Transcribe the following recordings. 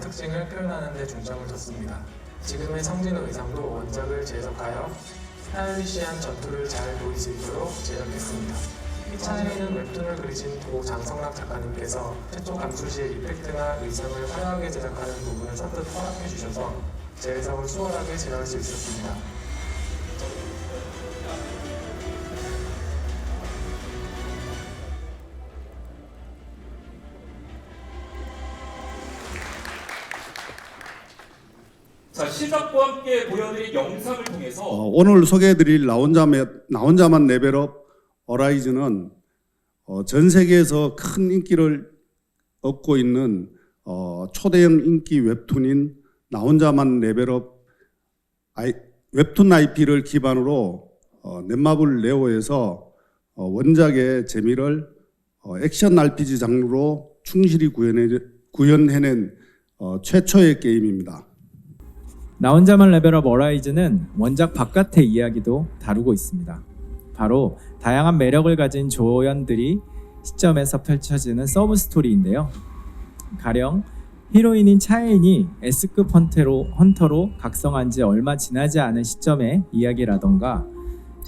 특징을 표현하는 데 중점을 뒀습니다. 지금의 성진호 의상도 원작을 재해석하여 스타일리시한 전투를 잘 보일 수 있도록 제작했습니다. 이 차에는 웹툰을 그리신 도 장성락 작가님께서 최초 감출 시의 이펙트나 의상을 화려하게 제작하는 부분을 선뜻 허락해 주셔서 재해석을 수월하게 제작할 수 있었습니다. 자 시작과 함께 보여드린 영상을 통해서 어, 오늘 소개해드릴 나 혼자만, 나 혼자만 레벨업 어라이즈는 어, 전 세계에서 큰 인기를 얻고 있는 어, 초대형 인기 웹툰인 나 혼자만 레벨업 아이, 웹툰 IP를 기반으로 어, 넷마블 레오에서 어, 원작의 재미를 어, 액션 RPG 장르로 충실히 구현해, 구현해낸 어, 최초의 게임입니다. 나 혼자만 레벨업 어라이즈는 원작 바깥의 이야기도 다루고 있습니다. 바로 다양한 매력을 가진 조연들이 시점에서 펼쳐지는 서브 스토리인데요. 가령 히로인인 차인이 S급 헌터로, 헌터로 각성한 지 얼마 지나지 않은 시점의 이야기라던가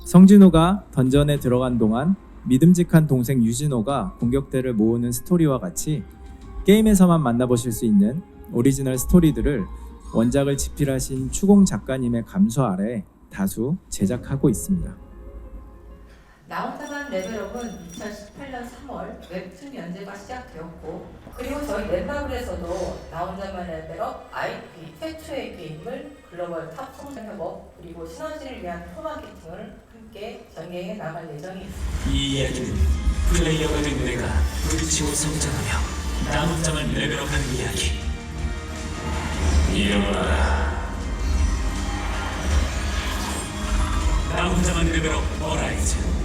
성진호가 던전에 들어간 동안 믿음직한 동생 유진호가 공격대를 모으는 스토리와 같이 게임에서만 만나보실 수 있는 오리지널 스토리들을 원작을 집필하신 추공 작가님의 감수 아래 다수 제작하고 있습니다. 나 혼자만 레벨업은 2018년 3월 웹툰 연재가 시작되었고 그리고 저희 넷마블에서도 나 혼자만 레벨업 IP 최초의 게임을 글로벌 탑 성장 협업 그리고 시너지를 위한 토마케팅을 함께 전개해 나갈 예정이 있습니다. 이 이야기는 플레이어가 된 내가 부딪히고 성장하며 나 혼자만 레벨업하는 이야기. 일어나라. 나 혼자만 레벨업 어라이즈.